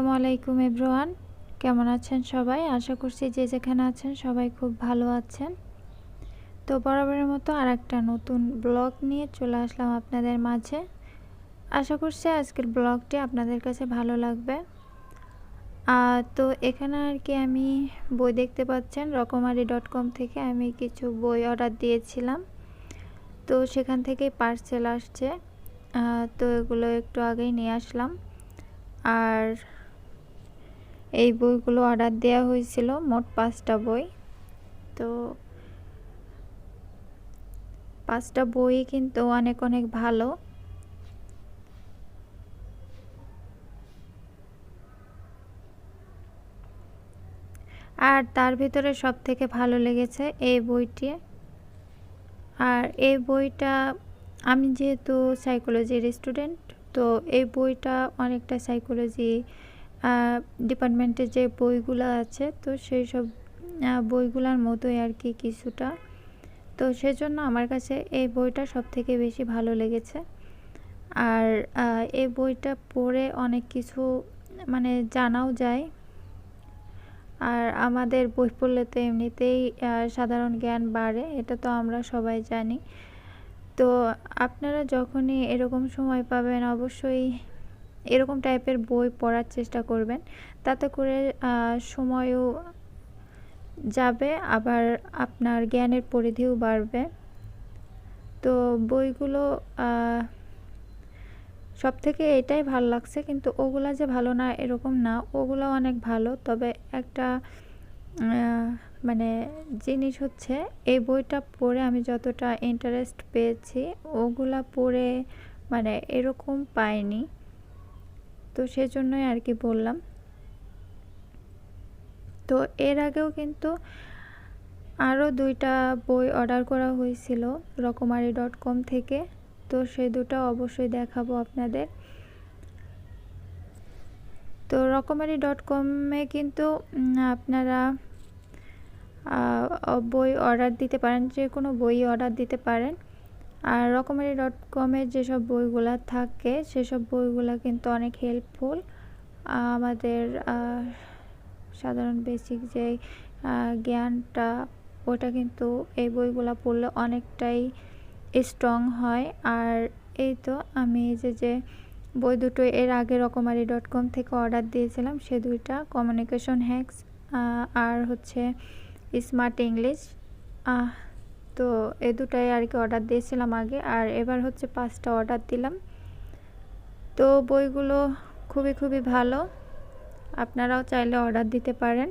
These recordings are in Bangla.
আসসালামু আলাইকুম এভরিওয়ান। কেমন আছেন সবাই? আশা করছি যে যেখানে আছেন সবাই খুব ভালো আছেন। তো বরাবরের মতো আর একটা নতুন ব্লগ নিয়ে চলে আসলাম আপনাদের মাঝে। আশা করছি আজকের ব্লগটি আপনাদের কাছে ভালো লাগবে। তো এখানে আর কি আমি বই দেখতে পাচ্ছেন, রকমারি ডট কম থেকে আমি কিছু বই অর্ডার দিয়েছিলাম। তো সেখান থেকেই পার্সেল আসছে। তো এগুলো একটু আগেই নিয়ে আসলাম। আর এই বইগুলো অর্ডার দেওয়া হয়েছিল মোট পাঁচটা বই। তো পাঁচটা বই কিন্তু অনেক অনেক ভালো। আর তার ভিতরে সব থেকে ভালো লেগেছে এই বইটি। আর এই বইটা আমি যেহেতু সাইকোলজির স্টুডেন্ট তো এই বইটা অনেকটা সাইকোলজি ডিপার্টমেন্টের যে বইগুলো আছে, তো সেই সব বইগুলোর মতোই আর কি কিছুটা। তো সেজন্য আমার কাছে এই বইটা সব থেকে বেশি ভালো লেগেছে। আর এই বইটা পড়ে অনেক কিছু মানে জানাও যায়। আর আমাদের বই পড়লে তো এমনিতেই সাধারণ জ্ঞান বাড়ে, এটা তো আমরা সবাই জানি। তো আপনারা যখনই এরকম সময় পাবেন, অবশ্যই এরকম টাইপের বই পড়ার চেষ্টা করবেন। তাতে করে সময়ও যাবে, আবার আপনার জ্ঞানের পরিধিও বাড়বে। তো বইগুলো সব থেকে এটাই ভালো লাগছে, কিন্তু ওগুলা যে ভালো না, এরকম না। ওগুলো অনেক ভালো, তবে একটা মানে জিনিস হচ্ছে, এই বইটা পড়ে আমি যতটা ইন্টারেস্ট পেয়েছি, ওগুলা পড়ে মানে এরকম পাইনি। তো সেজন্যই আর কি বললাম। তো এর আগেও কিন্তু আরও দুইটা বই অর্ডার করা হয়েছিল রকমারি ডট কম থেকে। তো সে দুটো অবশ্যই দেখাবো আপনাদের। তো রকমারি ডট কমে কিন্তু আপনারা বই অর্ডার দিতে পারেন, যে কোনো বই অর্ডার দিতে পারেন। আর রকমারি ডট কমের যেসব বইগুলো থাকে, সেসব বইগুলো কিন্তু অনেক হেল্পফুল আমাদের সাধারণ বেসিক যে জ্ঞানটা, ওটা কিন্তু এই বইগুলো পড়লে অনেকটাই স্ট্রং হয়। আর এই তো আমি যে যে বই দুটো এর আগে রকমারি ডট কম থেকে অর্ডার দিয়েছিলাম, সে দুইটা কমিউনিকেশন হ্যাক্স আর হচ্ছে স্মার্ট ইংলিশ তো এ দুটাই আর কি অর্ডার দিয়েছিলাম আগে। আর এবার হচ্ছে পাঁচটা অর্ডার দিলাম। তো বইগুলো খুবই খুবই ভালো। আপনারাও চাইলে অর্ডার দিতে পারেন।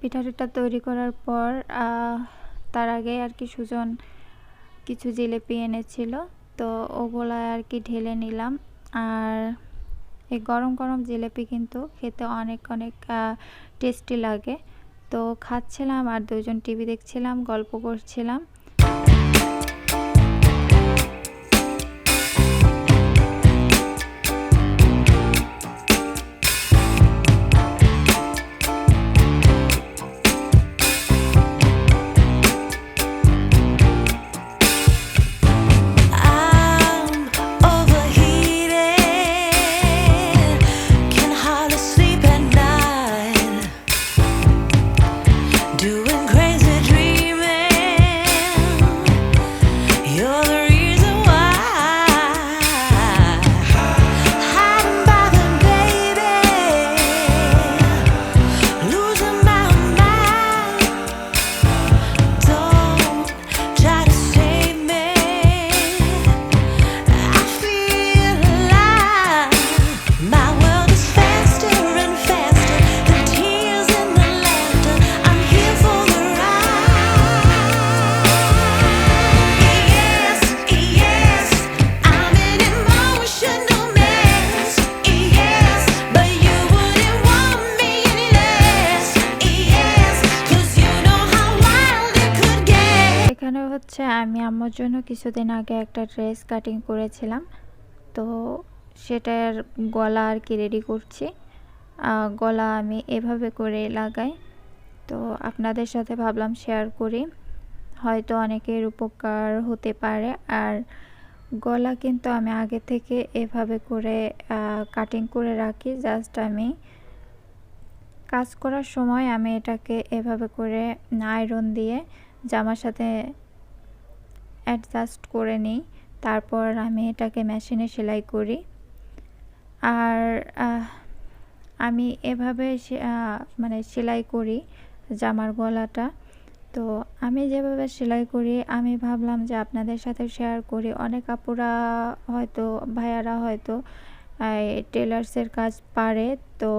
পিঠাটা তৈরি করার পর তার আগে আর কি সুজন কিছু জিলেপি এনেছিল, তো ওগুলা আর কি ঢেলে নিলাম। আর এই গরম গরম জিলেপি কিন্তু খেতে অনেক অনেক টেস্টি লাগে। তো খাচ্ছিলাম আর দুজন টিভি দেখছিলাম, গল্প করছিলাম। হচ্ছে আমি আমার জন্য কিছুদিন আগে একটা ড্রেস কাটিং করেছিলাম। তো সেটার গলা আর কি রেডি করছি। গলা আমি এভাবে করে লাগাই। তো আপনাদের সাথে ভাবলাম শেয়ার করি। হয়তো অনেকের উপকার হতে পারে। আর গলা কিন্তু আমি আগে থেকে এভাবে করে কাটিং করে রাখি। জাস্ট আমি কাজ করার সময় আমি এটাকে এভাবে করে আয়রন দিয়ে জামার সাথে অ্যাডজাস্ট করে নিই। তারপর আমি এটাকে মেশিনে সেলাই করি। আর আমি এভাবে মানে সেলাই করি জামার গলাটা। তো আমি যেভাবে সেলাই করি, আমি ভাবলাম যে আপনাদের সাথে শেয়ার করি। অনেক আপুরা হয়তো, ভাইয়ারা হয়তো টেলার্সের কাজ পারে। তো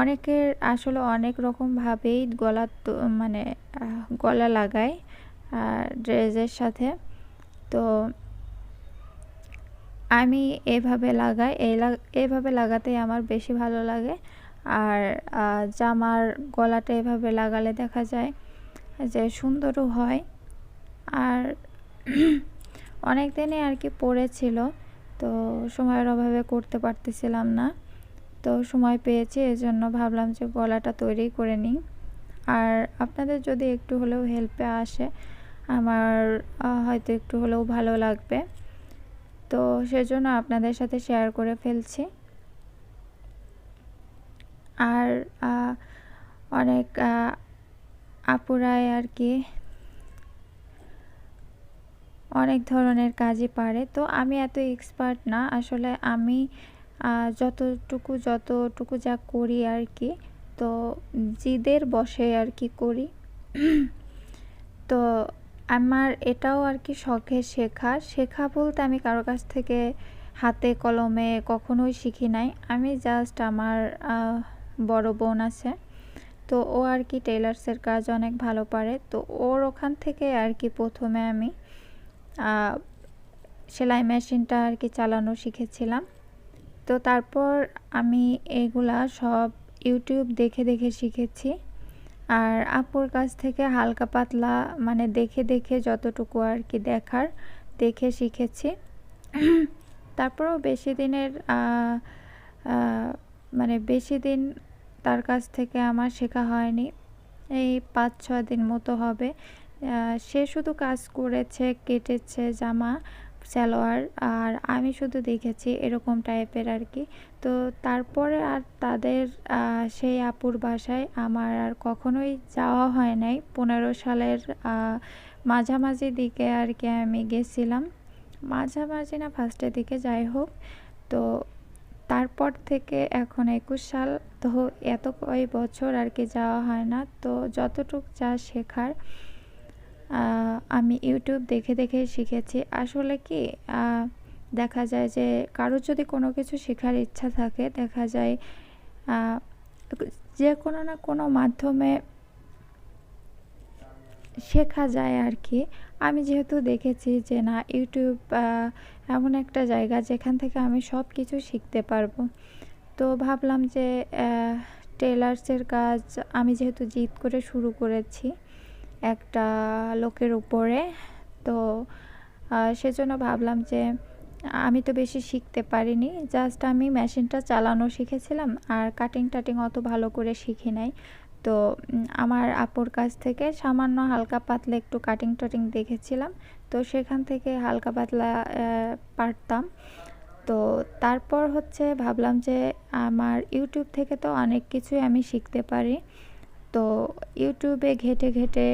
অনেকের আসলে অনেক রকমভাবেই গলা মানে গলা লাগায়। ড্রেসের সাথে। তো আমি এভাবে লাগাই, এই এভাবে লাগাতেই আমার বেশি ভালো লাগে। আর জামার গলাটা এভাবে লাগালে দেখা যায় যে সুন্দরও হয়। আর অনেক দিনে আর কি পড়েছিল তো সময়ের অভাবে করতে পারতেছিলাম না। তো সময় পেয়েছি, এজন্য ভাবলাম যে গলাটা তৈরি করে নিই। আর আপনাদের যদি একটু হলেও হেল্পে আসে আমার হয়তো একটু হলেও ভালো লাগবে। তো সেজন্য আপনাদের সাথে শেয়ার করে ফেলছি। আর অনেক আপুরাই আর কি অনেক ধরনের কাজই পারে। তো আমি এত এক্সপার্ট না, আসলে আমি যতটুকু যতটুকু যা করি আর কি, তো জিদের বসে আর কি করি। তো আমার এটাও আর কি শখের শেখা। শেখা বলতে আমি কারও কাছ থেকে হাতে, কলমে কখনোই শিখি নাই। আমি জাস্ট আমার বড় বোন আছে। তো ও আর কি টেলার্সের কাজ অনেক ভালো পারে। তো ওর ওখান থেকে আর কি প্রথমে আমি সেলাই মেশিনটা আর কি চালানো শিখেছিলাম। তো তারপর আমি এগুলা সব ইউটিউব দেখে দেখে শিখেছি। আর আপুর কাছ থেকে হালকা পাতলা মানে দেখে দেখে যতটুকু আর কি দেখার, দেখে শিখেছি। তারপরেও বেশি দিনের মানে বেশি দিন তার কাছ থেকে আমার শেখা হয়নি। এই পাঁচ ছ দিন মতো হবে। সে শুধু কাজ করেছে, কেটেছে জামা সালোয়ার আর আমি শুধু দেখেছি এরকম টাইপের আর কি। তো তারপরে আর তাদের সেই আপুর বাসায় আমার আর কখনোই যাওয়া হয় নাই। পনেরো সালের মাঝামাঝি দিকে আর কি আমি গেছিলাম। মাঝামাঝি না, ফার্স্টের দিকে, যাই হোক। তো তারপর থেকে এখন একুশ সাল, তো এত কয় বছর আর কি যাওয়া হয় না। তো যতটুক যা শেখার আমি ইউটিউব দেখে দেখে শিখেছি। আসলে কি দেখা যায় যে কারোর যদি কোনো কিছু শেখার ইচ্ছা থাকে, দেখা যায় যে কোনো না কোনো মাধ্যমে শেখা যায় আর কি। আমি যেহেতু দেখেছি যে না, ইউটিউব এমন একটা জায়গা যেখান থেকে আমি সব কিছু শিখতে পারব। তো ভাবলাম যে টেলার্সের কাজ আমি যেহেতু জিত করে শুরু করেছি একটা লোকের উপরে। তো সেজন্য ভাবলাম যে, আমি তো বেশি শিখতে পারিনি, জাস্ট আমি মেশিনটা চালানো শিখেছিলাম আর কাটিং টাটিং অত ভালো করে শিখি নাই। তো আমার আপুর কাছ থেকে সামান্য হালকা পাতলা একটু কাটিং টাটিং দেখেছিলাম, তো সেখান থেকে হালকা পাতলা পারতাম। তো, তারপর হচ্ছে ভাবলাম যে, আমার ইউটিউব থেকে তো অনেক কিছুই আমি শিখতে পারি। তো ইউটিউবে ঘেটে ঘেটে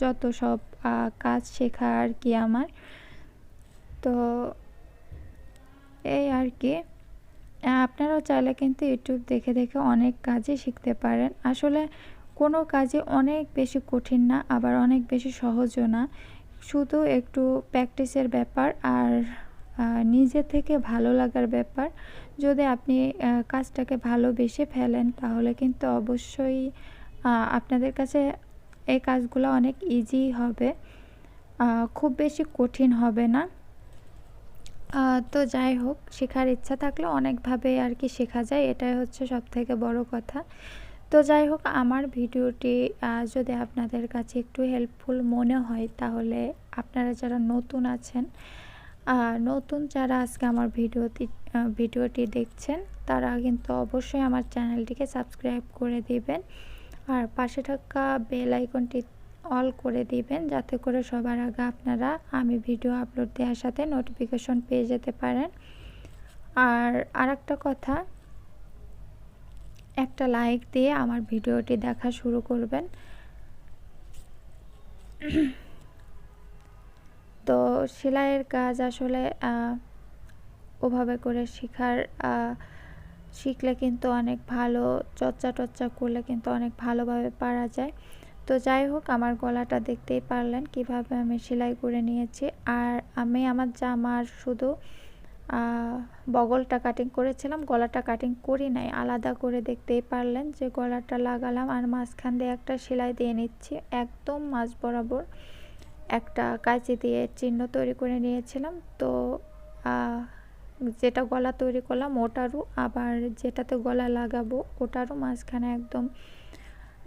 যত সব কাজ শেখা আর কি আমার। তো এই আর কি। আপনারাও চাইলে কিন্তু ইউটিউব দেখে দেখে অনেক কাজই শিখতে পারেন। আসলে কোনো কাজে অনেক বেশি কঠিন না, আবার অনেক বেশি সহজও না। শুধু একটু প্র্যাকটিসের ব্যাপার আর নিজে থেকে ভালো লাগার ব্যাপার। যদি আপনি কাজটাকে ভালোবেসে ফেলেন, তাহলে কিন্তু অবশ্যই আপনাদের কাছে এই কাজগুলো অনেক ইজি হবে। খুব বেশি কঠিন হবে না। তো যাই হোক, শেখার ইচ্ছা থাকলে অনেকভাবে আর কি শেখা যায়, এটাই হচ্ছে সব থেকে বড় কথা। তো যাই হোক, আমার ভিডিওটি যদি আপনাদের কাছে একটু হেল্পফুল মনে হয়, তাহলে আপনারা যারা নতুন আছেন নতুন যারা আজকে আমার ভিডিওটি ভিডিওটি দেখছেন, তারা কিন্তু অবশ্যই আমার চ্যানেলটিকে সাবস্ক্রাইব করে দিবেন। আর পাশে থাকা বেল আইকনটি অল করে দিবেন, যাতে করে সবার আগে আপনারা আমি ভিডিও আপলোড দেওয়ার সাথে নোটিফিকেশন পেয়ে যেতে পারেন। আর আরেকটা কথা, একটা লাইক দিয়ে আমার ভিডিওটি দেখা শুরু করবেন। তো সেলাইয়ের কাজ আসলে ওভাবে করে শেখার শিখলে কিন্তু অনেক ভালো, চর্চা টর্চা করলে কিন্তু অনেক ভালোভাবে পারা যায়। তো যাই হোক, আমার গলাটা দেখতেই পারলেন কীভাবে আমি সেলাই করে নিয়েছি। আর আমি আমার জামার শুধু বগলটা কাটিং করেছিলাম, গলাটা কাটিং করি নাই, আলাদা করে দেখতেই পারলেন যে গলাটা লাগালাম আর মাঝখান দিয়ে একটা সেলাই দিয়ে নিচ্ছি, একদম মাঝ বরাবর। একটা কাঁচি দিয়ে চিহ্ন তৈরি করে নিয়েছিলাম। তো যেটা গলা তৈরি করলাম ওটারও, আবার যেটাতে গলা লাগাবো ওটারও মাঝখানে একদম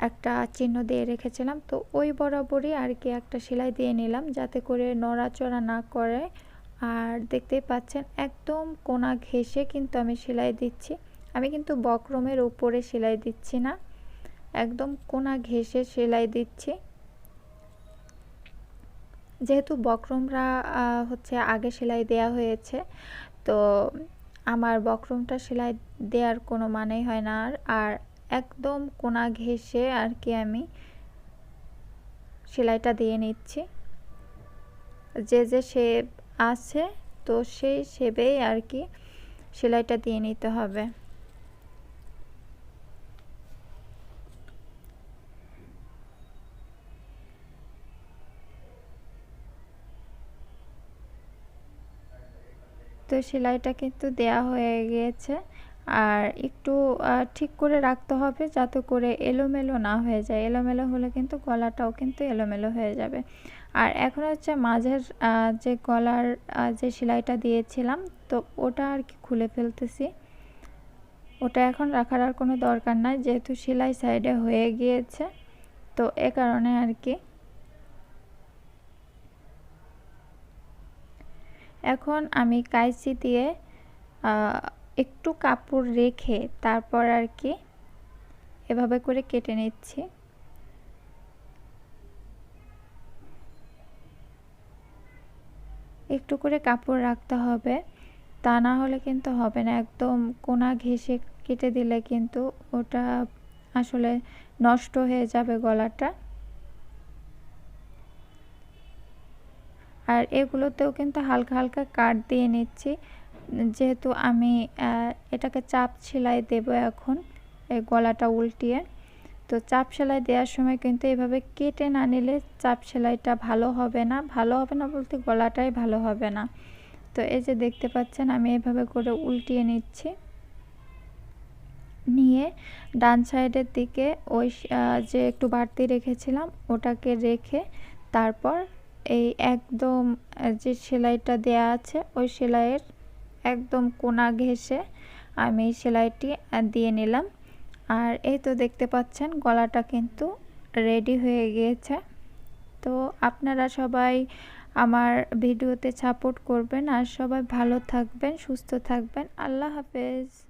একটা চিহ্ন দিয়ে রেখেছিলাম। তো ওই বরাবরই আর কি একটা সেলাই দিয়ে নিলাম যাতে করে নড়াচড়া না করে। আর দেখতেই পাচ্ছেন একদম কোনা ঘেসে কিন্তু আমি সেলাই দিচ্ছি। আমি কিন্তু বক্রমের উপরে সেলাই দিচ্ছি না, একদম কোনা ঘেসে সেলাই দিচ্ছি। যেহেতু বক্রমরা হচ্ছে আগে সেলাই দেয়া হয়েছে, তো আমার বক্রমটা সেলাই দেওয়ার কোনো মানেই হয় না আর একদম কোনা ঘেসে আর কি আমি সেলাইটা দিয়ে নিচ্ছি। যে যে শেপ আছে, তো সেই শেপেই আর কি সেলাইটা দিয়ে নিতে হবে। সেলাইটা কিন্তু দেয়া হয়ে গিয়েছে। আর একটু ঠিক করে রাখতে হবে যাতে করে এলোমেলো না হয়ে যায়। এলোমেলো হলে কিন্তু গলাটাও কিন্তু এলোমেলো হয়ে যাবে। আর এখন হচ্ছে মাঝের যে গলার যে সেলাইটা দিয়েছিলাম, তো ওটা আর কি খুলে ফেলতেছি। ওটা এখন রাখার আর কোনো দরকার নাই, যেহেতু সেলাই সাইডে হয়ে গিয়েছে। তো এ কারণে আর কি এখন আমি কাইচি দিয়ে একটু কাপড় রেখে তারপর আর কি এভাবে করে কেটে নিচ্ছি। একটু করে কাপড় রাখতে হবে, তা না হলে কিন্তু হবে না। একদম কোনা ঘেসে কেটে দিলে কিন্তু ওটা আসলে নষ্ট হয়ে যাবে গলাটা। আর এগুলোতেও কিন্তু হালকা হালকা কাট দিয়ে নিচ্ছি। যেহেতু আমি এটাকে চাপ সেলাই দেব এখন, এই গলাটা উল্টিয়ে। তো চাপ সেলাই দেওয়ার সময় কিন্তু এভাবে কেটে না নিলে চাপ সেলাইটা ভালো হবে না। ভালো হবে না বলতে গলাটাই ভালো হবে না। তো এই যে দেখতে পাচ্ছেন, আমি এভাবে করে উল্টিয়ে নিচ্ছি। নিয়ে ডান সাইডের দিকে ওই যে একটু বাড়তি রেখেছিলাম, ওটাকে রেখে তারপর এই একদম যে সেলাইটা দেয়া আছে, ওই সেলাইয়ের একদম কোনা ঘেসে আমি সেলাইটি দিয়ে নিলাম। আর এই তো দেখতে পাচ্ছেন, গলাটা কিন্তু রেডি হয়ে গিয়েছে। তো আপনারা সবাই আমার ভিডিওতে সাপোর্ট করবেন। আর সবাই ভালো থাকবেন, সুস্থ থাকবেন। আল্লাহ হাফেজ।